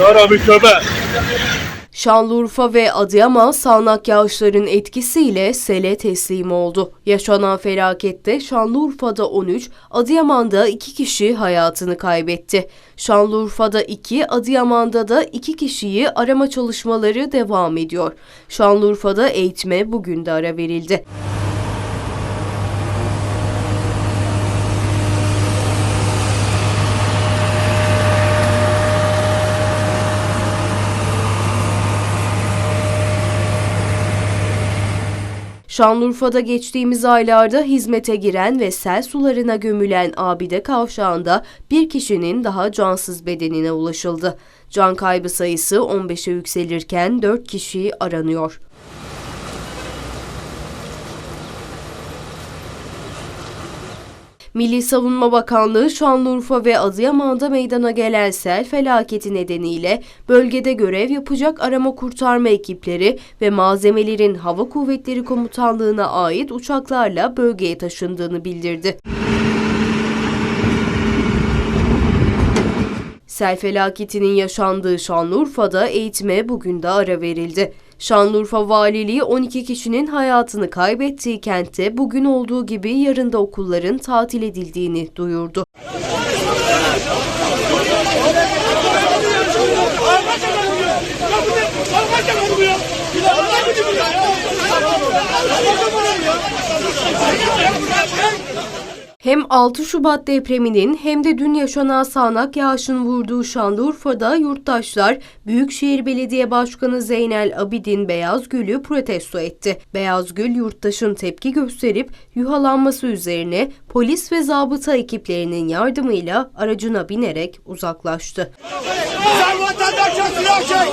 Yarabbim köpe. Şanlıurfa ve Adıyaman sağanak yağışların etkisiyle sele teslim oldu. Yaşanan felakette Şanlıurfa'da 13, Adıyaman'da 2 kişi hayatını kaybetti. Şanlıurfa'da 2, Adıyaman'da da 2 kişiyi arama çalışmaları devam ediyor. Şanlıurfa'da eğitime bugün de ara verildi. Şanlıurfa'da geçtiğimiz aylarda hizmete giren ve sel sularına gömülen Abide Kavşağı'nda bir kişinin daha cansız bedenine ulaşıldı. Can kaybı sayısı 15'e yükselirken 4 kişi aranıyor. Milli Savunma Bakanlığı Şanlıurfa ve Adıyaman'da meydana gelen sel felaketi nedeniyle bölgede görev yapacak arama kurtarma ekipleri ve malzemelerin Hava Kuvvetleri Komutanlığı'na ait uçaklarla bölgeye taşındığını bildirdi. Sel felaketinin yaşandığı Şanlıurfa'da eğitime bugün de ara verildi. Şanlıurfa Valiliği 12 kişinin hayatını kaybettiği kentte bugün olduğu gibi yarın da okulların tatil edildiğini duyurdu. Hem 6 Şubat depreminin hem de dün yaşanan sağanak yağışın vurduğu Şanlıurfa'da yurttaşlar Büyükşehir Belediye Başkanı Zeynel Abidin Beyazgül'ü protesto etti. Beyazgül yurttaşın tepki gösterip yuhalanması üzerine polis ve zabıta ekiplerinin yardımıyla aracına binerek uzaklaştı. Sen vatandaşa silah çek.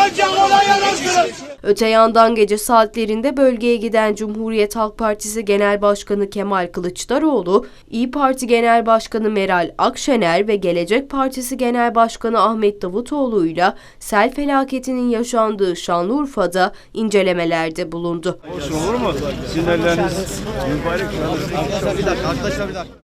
Ancak olay yanaştırın. Öte yandan gece saatlerinde bölgeye giden Cumhuriyet Halk Partisi Genel Başkanı Kemal Kılıçdaroğlu, İyi Parti Genel Başkanı Meral Akşener ve Gelecek Partisi Genel Başkanı Ahmet Davutoğlu'yla sel felaketinin yaşandığı Şanlıurfa'da incelemelerde bulundu. Olur mu? Sinirleriniz mübarek. Bir dakika arkadaşlar bir dakika.